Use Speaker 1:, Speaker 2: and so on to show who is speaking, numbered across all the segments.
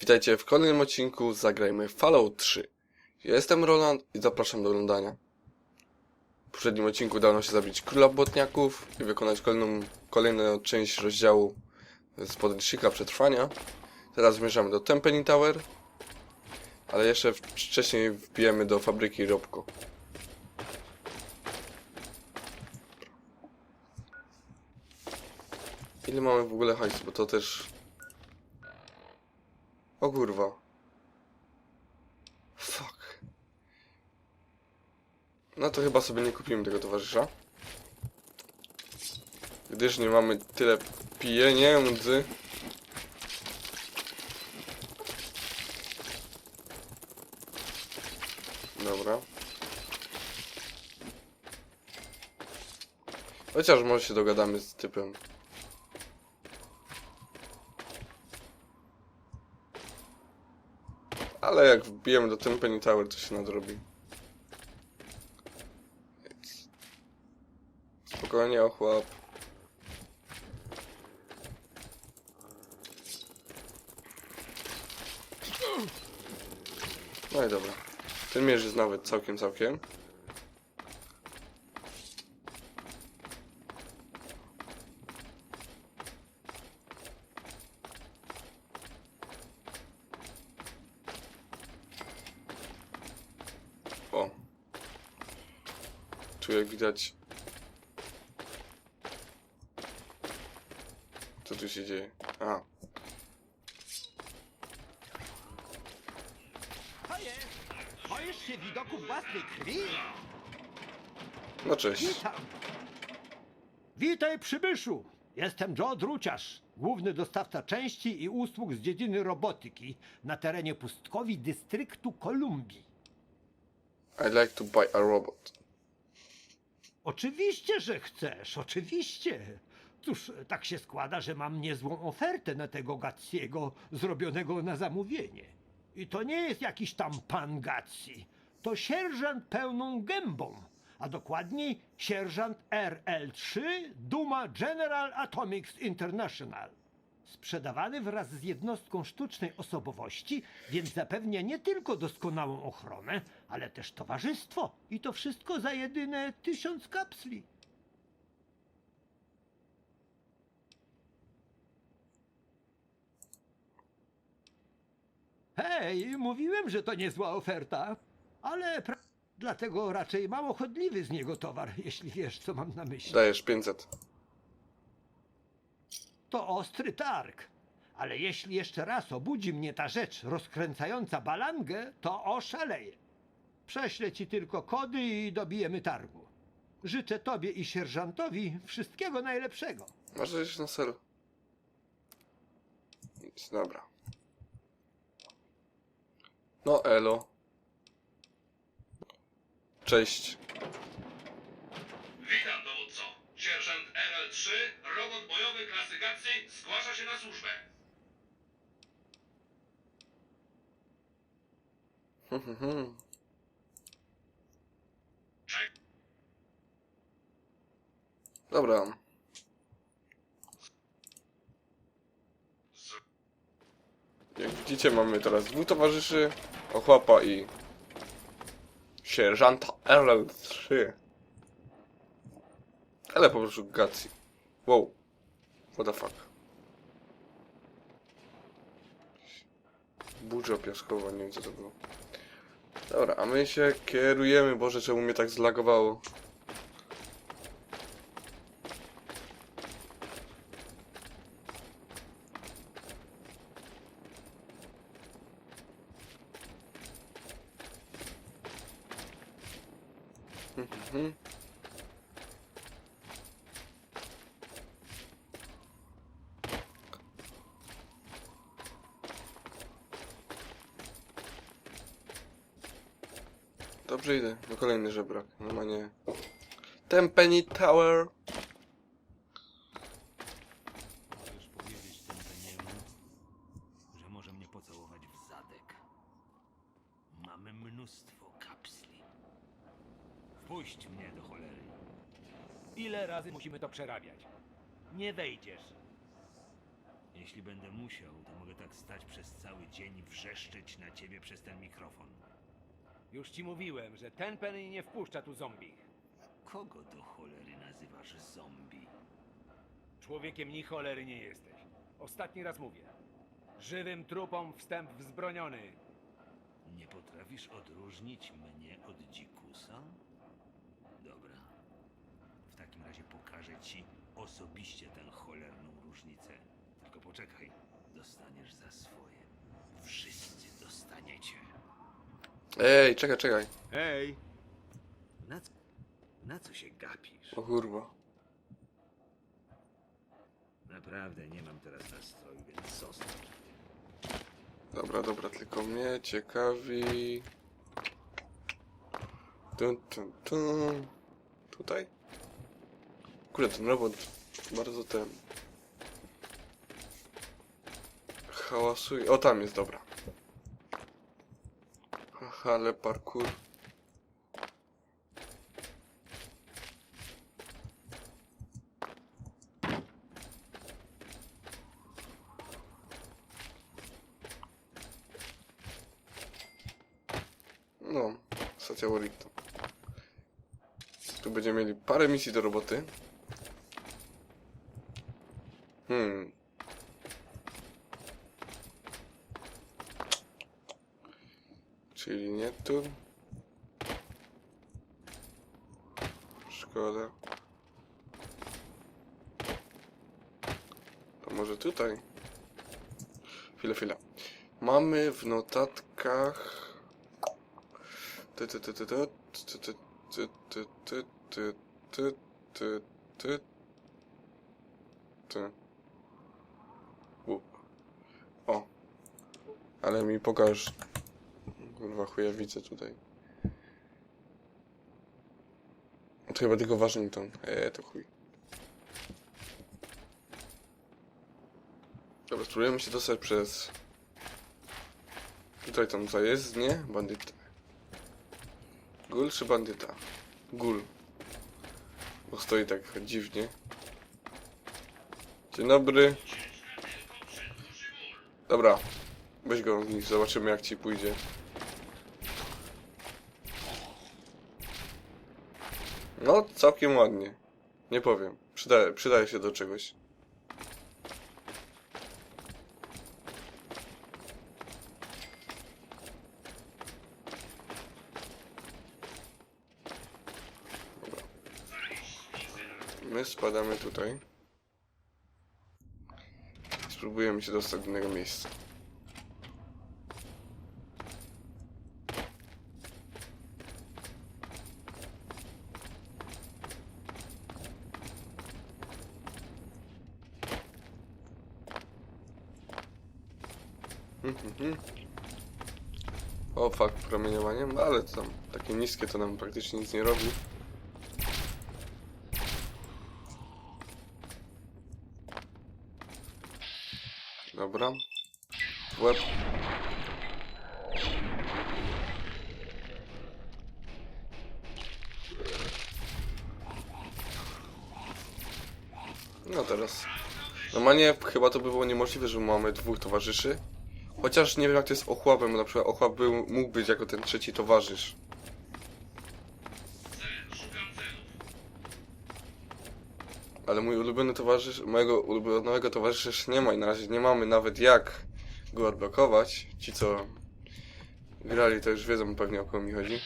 Speaker 1: Witajcie w kolejnym odcinku Zagrajmy Fallout 3. Ja jestem Roland i zapraszam do oglądania. W poprzednim odcinku udało się zabić króla błotniaków i wykonać kolejną, kolejną część rozdziału z podręcznika przetrwania. Teraz zmierzamy do Tempany Tower, ale jeszcze wcześniej wbijemy do fabryki Robco. Ile mamy w ogóle hajsu, bo to też o kurwa. Fuck. No to chyba sobie nie kupimy tego towarzysza. Gdyż nie mamy tyle pieniędzy. Dobra. Chociaż może się dogadamy z typem. Ale jak wbijemy do Tempany Tower, to się nadrobi. Spokojnie, ochłap. No i dobra. Ten mierz jest nawet całkiem, całkiem. O. Tu jak widać. Co tu się dzieje? A.
Speaker 2: Boisz się widoku własnej krwi?
Speaker 1: No cześć.
Speaker 2: Witam. Witaj przybyszu. Jestem Joe Druciarz, główny dostawca części i usług z dziedziny robotyki na terenie pustkowi dystryktu Kolumbii.
Speaker 1: I like to buy a robot.
Speaker 2: Oczywiście, że chcesz, oczywiście. Cóż, tak się składa, że mam niezłą ofertę na tego Gatsiego, zrobionego na zamówienie. I to nie jest jakiś tam pan Gatsi. To sierżant pełną gębą, a dokładniej sierżant RL-3 Duma General Atomics International. Sprzedawany wraz z jednostką sztucznej osobowości, więc zapewnia nie tylko doskonałą ochronę, ale też towarzystwo. I to wszystko za jedyne tysiąc kapsli. Hej, mówiłem, że to niezła oferta, ale pra... dlatego raczej mało chodliwy z niego towar, jeśli wiesz, co mam na myśli.
Speaker 1: Dajesz 500.
Speaker 2: To ostry targ. Ale jeśli jeszcze raz obudzi mnie ta rzecz rozkręcająca balangę, to oszaleję. Prześlę ci tylko kody i dobijemy targu. Życzę tobie i sierżantowi wszystkiego najlepszego.
Speaker 1: Masz coś na ser? Nic, dobra. No elo. Cześć.
Speaker 3: Witam, dowódco. Sierżant RL-3, bojowy klasy Gatsy, zgłasza się na służbę.
Speaker 1: Dobra. Jak widzicie mamy teraz dwóch towarzyszy. Ochłapa i... Sierżanta RL3. Ale po prostu Gatsy. Wow. What the fuck. Burza piaskowa, nie wiem co to było. Dobra, a my się kierujemy. Boże, czemu mnie tak zlagowało? Mhm. Dobrze idę, no kolejny żebrak, normalnie. Tempany Tower.
Speaker 4: Możesz powiedzieć że mnie pocałować w zadek. Mamy mnóstwo kapsli. Wpuść mnie do cholery.
Speaker 5: Ile razy musimy to przerabiać? Nie wejdziesz.
Speaker 4: Jeśli będę musiał, to mogę tak stać przez cały dzień wrzeszczeć na ciebie przez ten mikrofon.
Speaker 5: Już ci mówiłem, że ten Penny nie wpuszcza tu zombie.
Speaker 4: Kogo do cholery nazywasz zombie?
Speaker 5: Człowiekiem ni cholery nie jesteś. Ostatni raz mówię. Żywym trupom wstęp wzbroniony.
Speaker 4: Nie potrafisz odróżnić mnie od dzikusa? Dobra. W takim razie pokażę ci osobiście tę cholerną różnicę. Tylko poczekaj, dostaniesz za swoje. Wszyscy dostaniecie.
Speaker 1: Ej, czekaj, czekaj.
Speaker 4: Hej! Na co, na co się gapisz?
Speaker 1: O kurwa.
Speaker 4: Naprawdę nie mam teraz nastroju, więc zostaw.
Speaker 1: Dobra, dobra, tylko mnie ciekawi... Tun, tun, tun. Tutaj? Kurde, ten robot bardzo ten... Hałasuje... O, tam jest, dobra. Haha, ale parkour... No, stacja Warrington. Tu będziemy mieli parę misji do roboty. Hmm. Czyli nie tu. Szkoda. To może tutaj? Chwila, chwila. Mamy w notatkach... O. Ale mi pokaż Kurwa chujowice tutaj. To chyba tylko Waszyngton. Eee, to chuj. Dobra, spróbujemy się dostać przez... Tutaj tam zajezdnie, bandyty. Gul czy bandyta? Gul. Bo stoi tak dziwnie. Dzień dobry. Dobra. Weź go zobaczymy jak ci pójdzie. No, całkiem ładnie. Nie powiem. Przydaje, przydaje się do czegoś. My spadamy tutaj. Spróbujemy się dostać do innego miejsca. Mhm. O, fakt, promieniowaniem, ale to tam takie niskie to nam praktycznie nic nie robi. Dobra. Łeb. No teraz. Normalnie chyba to by było niemożliwe, że mamy dwóch towarzyszy. Chociaż nie wiem jak to jest ochłapem, bo na przykład ochłap był, mógł być jako ten trzeci towarzysz. Ale mój ulubiony towarzysz, mojego ulubionego towarzysza jeszcze nie ma i na razie nie mamy nawet jak go odblokować. Ci co grali to już wiedzą pewnie o kogo mi chodzi.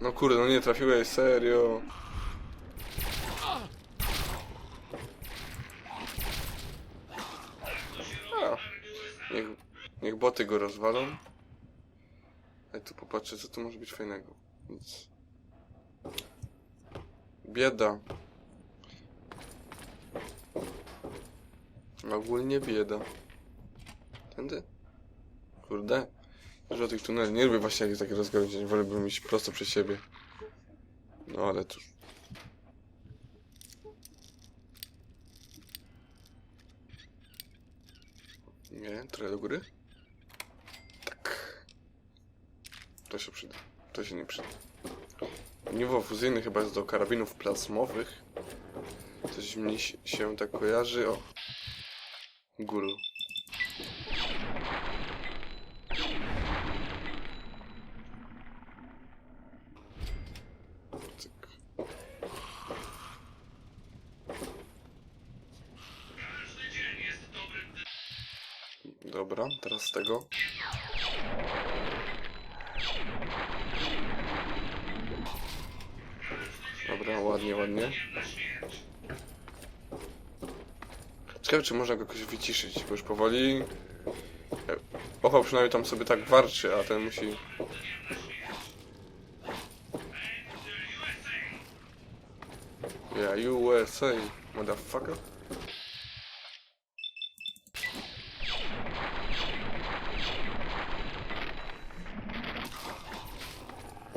Speaker 1: No kurde, no nie trafiłeś, serio. Niech, niech boty go rozwalą. Ja tu popatrzę, co tu może być fajnego. Nic. Bieda. Ogólnie bieda. Tędy? Kurde. Dużo tych tuneli. Nie lubię właśnie jak jest takie rozgałęzienie. Wolałbym iść prosto przed siebie. No ale cóż. Nie, trochę do góry. Tak. To się przyda. To się nie przyda. Ogniwo fuzyjne chyba jest do karabinów plazmowych. Coś mi się- tak kojarzy. O.
Speaker 3: Dniem.
Speaker 1: Dobra, teraz z tego. Dobra, ładnie, ładnie. Ciekawe, czy można go jakoś wyciszyć, bo już powoli... e, Oho, przynajmniej tam sobie tak warczy, a ten musi... Yeah, USA, motherfucker.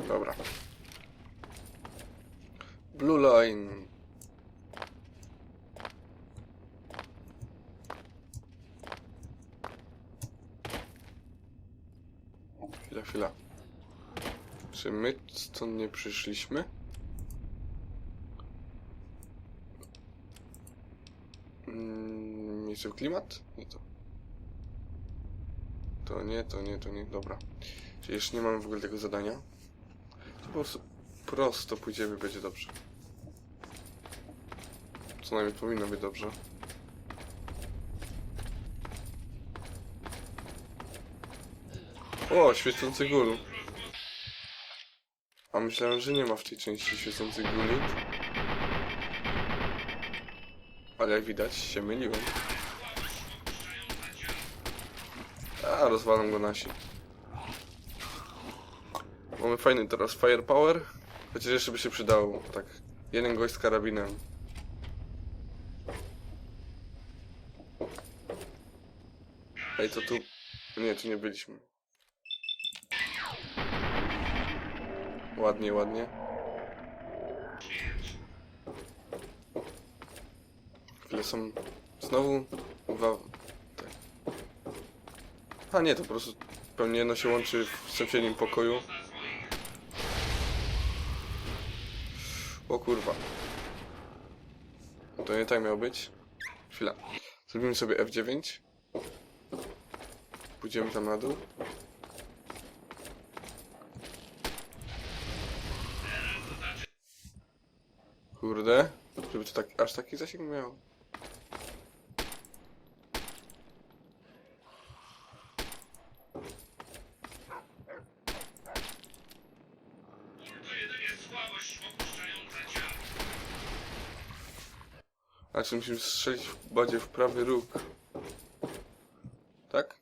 Speaker 1: Dobra. Blue line. Chwila, chwila. Czy my stąd nie przyszliśmy? Mm, w klimat? Nie to. To nie, to nie, to nie. Dobra. Czyli jeszcze nie mamy w ogóle tego zadania. To po prostu prosto pójdziemy, będzie dobrze. Co najmniej powinno być dobrze. O, świecący gul. A myślałem, że nie ma w tej części świecących guli. Ale jak widać, się myliłem. A, rozwalam go nasi. Mamy fajny teraz firepower. Chociaż jeszcze by się przydało, tak. Jeden gość z karabinem. Ej, to tu... Nie, tu nie byliśmy. Ładnie, ładnie. Chwilę są... Znowu... Dwa... Te. A nie, to po prostu... Pewnie jedno się łączy w sąsiednim pokoju. O kurwa. To nie tak miało być. Chwila. Zrobimy sobie F9. Pójdziemy tam na dół. Kurde. Żeby to tak, aż taki zasięg miał. A czy musimy strzelić bardziej w prawy róg? Tak?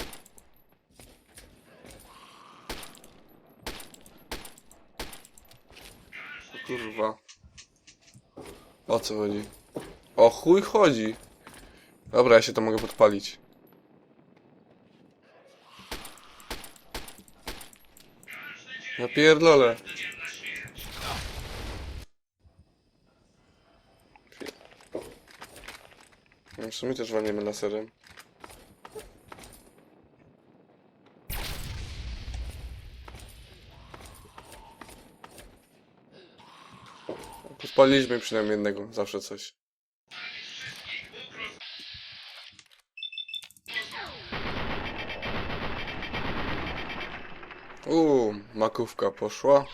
Speaker 1: O kurwa. O co chodzi? O chuj chodzi. Dobra, ja się to mogę podpalić. Ja pierdolę. No, w sumie też walniemy laserem. Podpaliliśmy przynajmniej jednego, zawsze coś. Uuu, makówka poszła.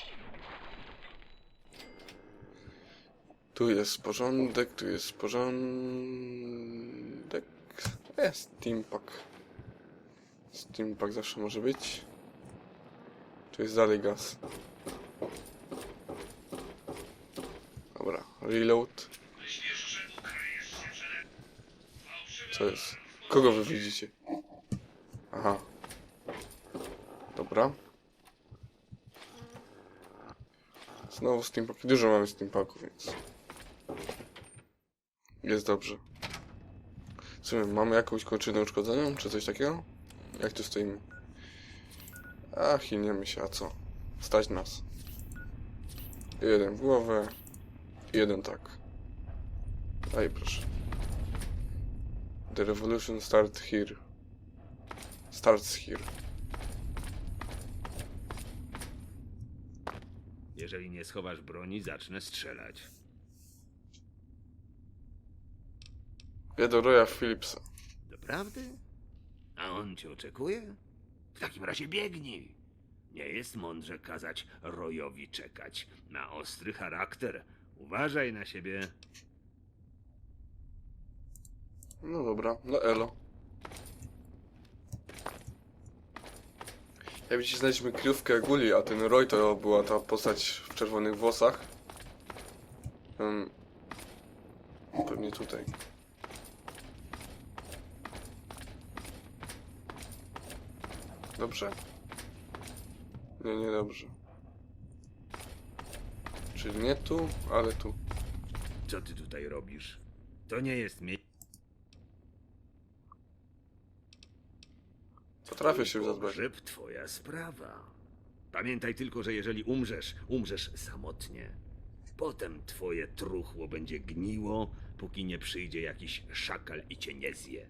Speaker 1: Tu jest porządek, tu jest porządek. Jest Steampack. Steampack zawsze może być. Tu jest dalej gaz. Dobra, reload. Co jest? Kogo wy widzicie? Aha. Dobra. Znowu steampaki. Dużo mamy steampaków, więc... Jest dobrze. Co my, mamy jakąś kończynę uszkodzoną, czy coś takiego? Jak tu stoimy? A, chilniemy się, a co? Stać nas. Jeden w głowę. Jeden tak. Daj proszę. The revolution start here. Starts here.
Speaker 4: Jeżeli nie schowasz broni, zacznę strzelać.
Speaker 1: Ja do Roya Phillipsa.
Speaker 4: Doprawdy? A on cię oczekuje? W takim razie biegnij. Nie jest mądrze kazać Rojowi czekać. Ma ostry charakter. Uważaj na siebie.
Speaker 1: No dobra, no elo. Jak widzicie, znaleźliśmy kryjówkę Guli, a ten Roy to była ta postać w czerwonych włosach. Um, pewnie tutaj. Dobrze? Nie, nie dobrze. Czyli nie tu, ale tu.
Speaker 4: Co ty tutaj robisz? To nie jest miejsce.
Speaker 1: Potrafię się zadbać.
Speaker 4: Pogrzeb twoja sprawa. Pamiętaj tylko, że jeżeli umrzesz, umrzesz samotnie. Potem twoje truchło będzie gniło, póki nie przyjdzie jakiś szakal i cię nie zje.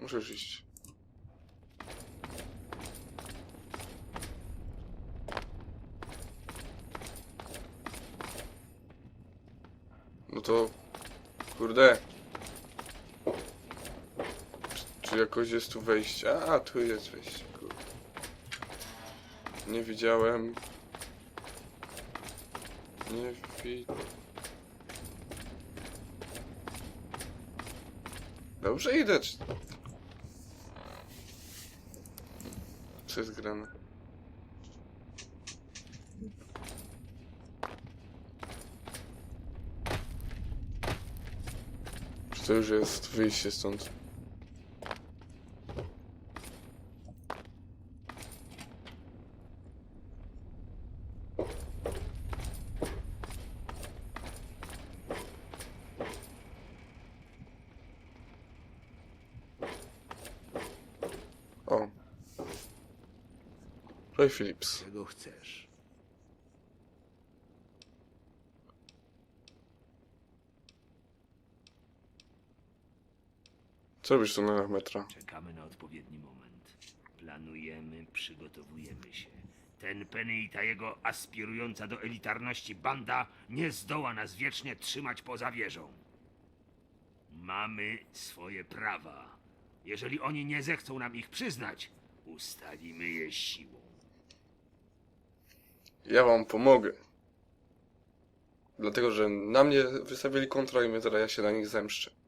Speaker 1: Już iść. No to... Kurde. Czy, czy jakoś jest tu wejście? A, tu jest wejście, kurde. Nie widziałem. Nie wi... Dobrze idę. czy- Co jest grane? To już jest wyjście stąd? O. Roy Phillips.
Speaker 4: Czego chcesz?
Speaker 1: Co robisz tu na metra?
Speaker 4: Czekamy na odpowiedni moment. Planujemy, przygotowujemy się. Ten Penny i ta jego aspirująca do elitarności banda nie zdoła nas wiecznie trzymać poza wieżą. Mamy swoje prawa. Jeżeli oni nie zechcą nam ich przyznać, ustalimy je siłą.
Speaker 1: Ja wam pomogę. Dlatego, że na mnie wystawili kontra i teraz ja się na nich zemszczę.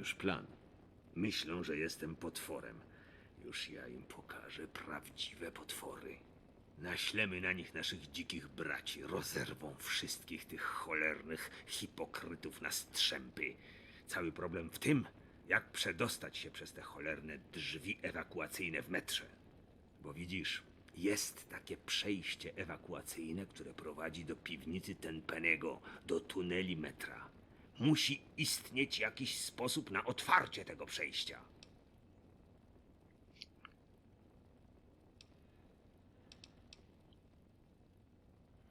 Speaker 4: Już plan. Myślą, że jestem potworem. Już ja im pokażę prawdziwe potwory. Naślemy na nich naszych dzikich braci, rozerwą wszystkich tych cholernych hipokrytów na strzępy. Cały problem w tym, jak przedostać się przez te cholerne drzwi ewakuacyjne w metrze. Bo widzisz, jest takie przejście ewakuacyjne, które prowadzi do piwnicy Tenpenego, do tuneli metra. Musi istnieć jakiś sposób na otwarcie tego przejścia.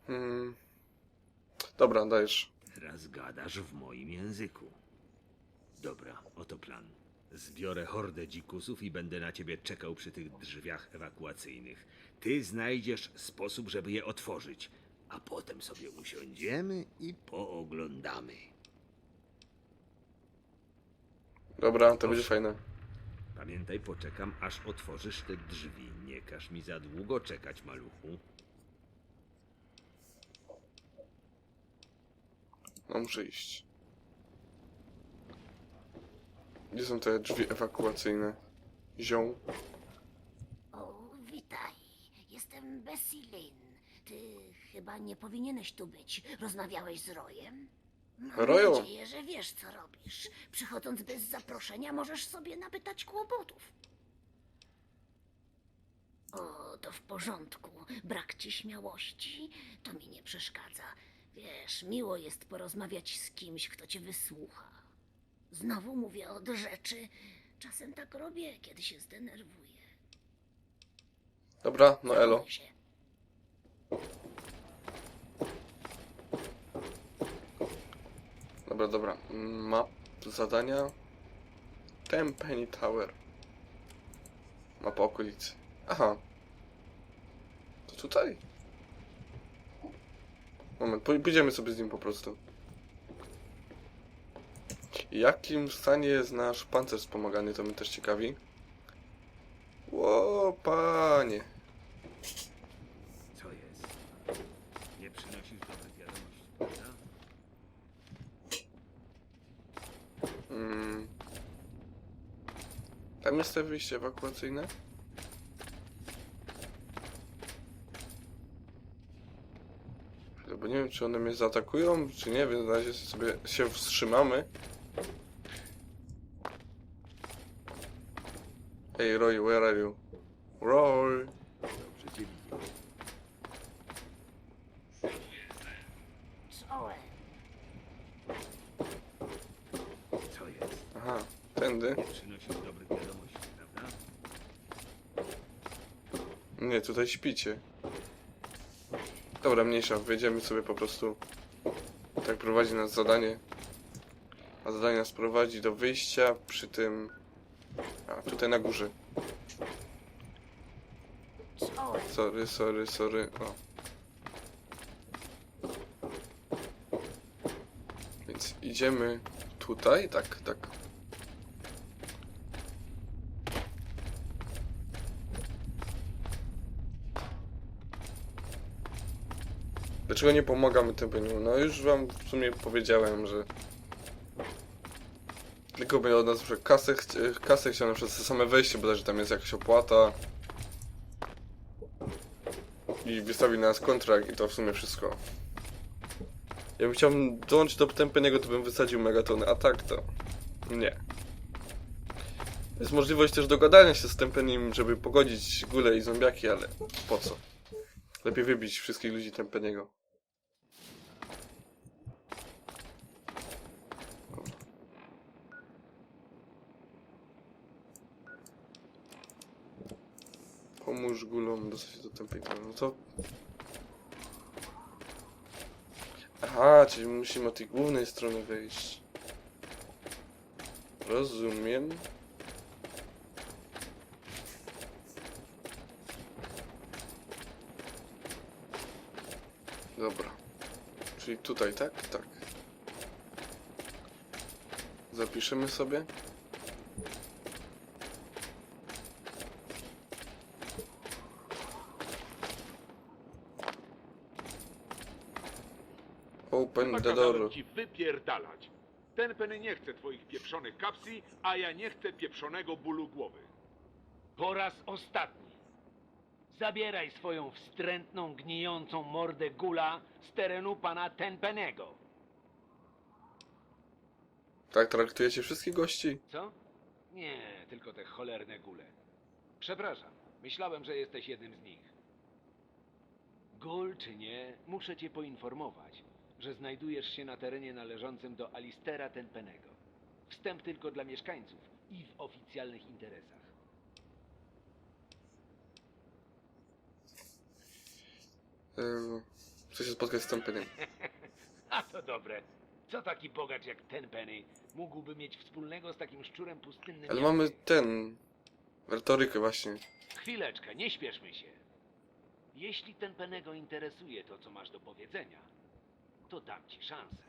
Speaker 1: Hmm. Dobra, dajesz.
Speaker 4: Teraz gadasz w moim języku. Dobra, oto plan. Zbiorę hordę dzikusów i będę na ciebie czekał przy tych drzwiach ewakuacyjnych. Ty znajdziesz sposób, żeby je otworzyć, a potem sobie usiądziemy i pooglądamy.
Speaker 1: Dobra, to będzie fajne.
Speaker 4: Pamiętaj, poczekam, aż otworzysz te drzwi. Nie każ mi za długo czekać, maluchu.
Speaker 1: No muszę iść. Gdzie są te drzwi ewakuacyjne? Zią.
Speaker 6: O, witaj. Jestem Bessie Lynn. Ty chyba nie powinieneś tu być. Rozmawiałeś z Rojem? Mam
Speaker 1: Roju?
Speaker 6: nadzieję, że wiesz, co robisz. Przychodząc bez zaproszenia, możesz sobie napytać kłopotów. O, to w porządku. Brak ci śmiałości, to mi nie przeszkadza. Wiesz, miło jest porozmawiać z kimś, kto cię wysłucha. Znowu mówię od rzeczy. Czasem tak robię, kiedy się zdenerwuję.
Speaker 1: Dobra, no elo.
Speaker 6: Zachowuj się.
Speaker 1: Dobra, dobra. Map zadania. Tenpenny Tower. Mapa okolicy. Aha. To tutaj? Moment, pój- pójdziemy sobie z nim po prostu. Jakim stanie jest nasz pancerz wspomagany, to mnie też ciekawi. Ło, panie.
Speaker 4: Co jest? Nie przynosisz dobrych wiadomości, prawda?
Speaker 1: Mm. Tam jest to wyjście ewakuacyjne? Bo nie wiem, czy one mnie zaatakują, czy nie, więc na razie sobie się wstrzymamy. Hey Roy, where are you? Roy!
Speaker 4: Dobrze cię widzę.
Speaker 6: Czołem.
Speaker 4: Co jest?
Speaker 1: Aha, tędy.
Speaker 4: Nie
Speaker 1: tutaj śpicie. Dobra, mniejsza, wejdziemy sobie po prostu. Tak prowadzi nas zadanie. A zadanie nas prowadzi do wyjścia przy tym... A, tutaj na górze. Sorry, sorry, sorry. O. Więc idziemy tutaj, tak, tak. Dlaczego nie pomagamy temu? No już wam w sumie powiedziałem, że tylko będzie od nas że kasę, chci- kasę chciałem przez to same wejście, bo że tam jest jakaś opłata i wystawi na nas kontrakt i to w sumie wszystko. Jakbym chciał dołączyć do Tempeniego, to bym wysadził megatony, a tak to nie. Jest możliwość też dogadania się z Tempenim, żeby pogodzić gule i zombiaki, ale po co? Lepiej wybić wszystkich ludzi Tempeniego. Pomóż gulom dostać się do Tempeniego. No to Aha, czyli musimy od tej głównej strony wejść. Rozumiem. Dobra. Czyli tutaj, tak? Tak. Zapiszemy sobie. Open the door.
Speaker 7: Ci wypierdalać. Ten Penny nie chce twoich pieprzonych kapsli, a ja nie chcę pieprzonego bólu głowy.
Speaker 5: Po raz ostatni. Zabieraj swoją wstrętną, gnijącą mordę gula z terenu pana Tenpenego.
Speaker 1: Tak traktujecie wszystkich gości?
Speaker 5: Co? Nie, tylko te cholerne gule. Przepraszam, myślałem, że jesteś jednym z nich. Gul czy nie, muszę cię poinformować, że znajdujesz się na terenie należącym do Alistera Tenpenego. Wstęp tylko dla mieszkańców i w oficjalnych interesach.
Speaker 1: Yy, chcę się spotkać z Tempeniem.
Speaker 5: A to dobre. Co taki bogacz jak Tenpenny mógłby mieć wspólnego z takim szczurem pustynnym?
Speaker 1: Ale
Speaker 5: jak
Speaker 1: mamy ten... Retorykę właśnie.
Speaker 5: Chwileczkę, nie śpieszmy się. Jeśli Tenpenego interesuje to, co masz do powiedzenia, to dam ci szansę.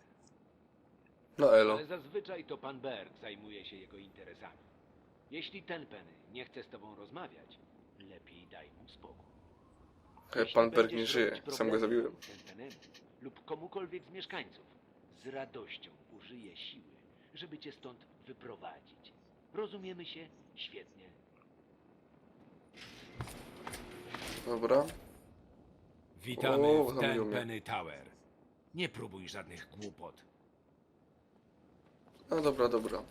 Speaker 1: No elo.
Speaker 5: Ale zazwyczaj to pan Berg zajmuje się jego interesami. Jeśli Tenpenny nie chce z tobą rozmawiać, lepiej daj mu spokój.
Speaker 1: Hej,
Speaker 5: Jeśli
Speaker 1: pan Berg
Speaker 5: będziesz
Speaker 1: nie żyje.
Speaker 5: robić
Speaker 1: Sam go
Speaker 5: problemy
Speaker 1: zabiłem.
Speaker 5: Tenpenemu Lub komukolwiek z mieszkańców, z radością użyję siły, żeby cię stąd wyprowadzić. Rozumiemy się? Świetnie.
Speaker 1: Dobra.
Speaker 5: Witamy
Speaker 1: O,
Speaker 5: w
Speaker 1: zamienił mnie.
Speaker 5: Tenpenny Tower. Nie próbuj żadnych głupot.
Speaker 1: No dobra, dobra.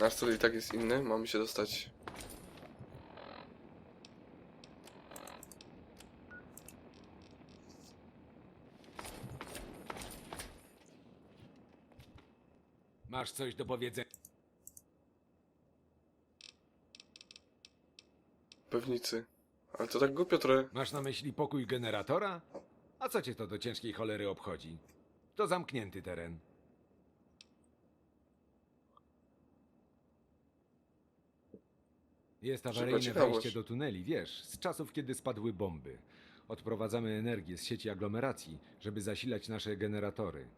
Speaker 1: Nasz cel i tak jest inny. Mamy się dostać...
Speaker 5: Masz coś do powiedzenia?
Speaker 1: Pewnicy. Ale to tak głupio trochę.
Speaker 8: Masz na myśli pokój generatora? A co cię to do ciężkiej cholery obchodzi? To zamknięty teren. Jest awaryjne
Speaker 1: ciekawość.
Speaker 8: wejście do tuneli, wiesz, z czasów, kiedy spadły bomby.
Speaker 5: Odprowadzamy energię z sieci aglomeracji, żeby zasilać nasze generatory.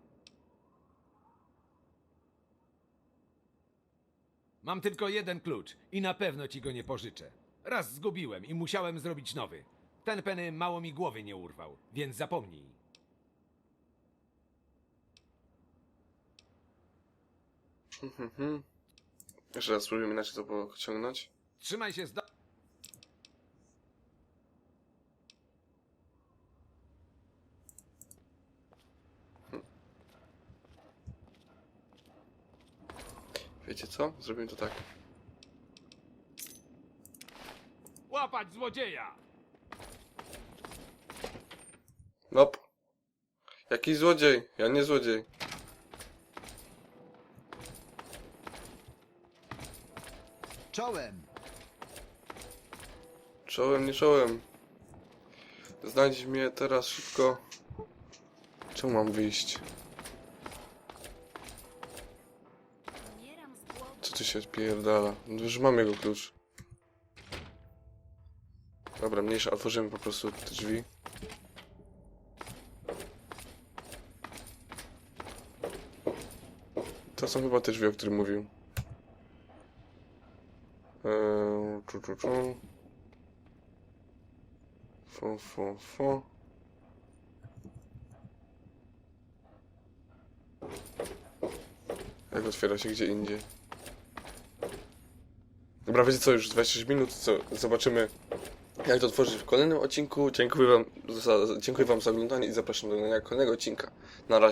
Speaker 5: Mam tylko jeden klucz i na pewno ci go nie pożyczę. Raz zgubiłem i musiałem zrobić nowy. Ten Penny mało mi głowy nie urwał, więc zapomnij.
Speaker 1: Mhm. Jeszcze raz spróbujemy inaczej to pociągnąć.
Speaker 5: Trzymaj się z da-
Speaker 1: Wiecie co? Zrobimy to tak.
Speaker 5: Łapać złodzieja!
Speaker 1: Nop. Jaki złodziej? Ja nie złodziej.
Speaker 2: Czołem!
Speaker 1: Czołem, nie czołem. Znajdź mnie teraz szybko. Czemu mam wyjść? Co tu się odpierdala? No Już mam jego klucz. Dobra, mniejsza, otworzymy po prostu te drzwi. To są chyba te drzwi, o których mówił. Eee, czu, czu, czu. Fu, fu, fu. Jak otwiera się gdzie indziej? Dobra, wiecie co, już 26 minut, co zobaczymy jak to tworzyć w kolejnym odcinku. Dziękuję wam za, dziękuję wam za oglądanie i zapraszam do kolejnego odcinka. Na razie.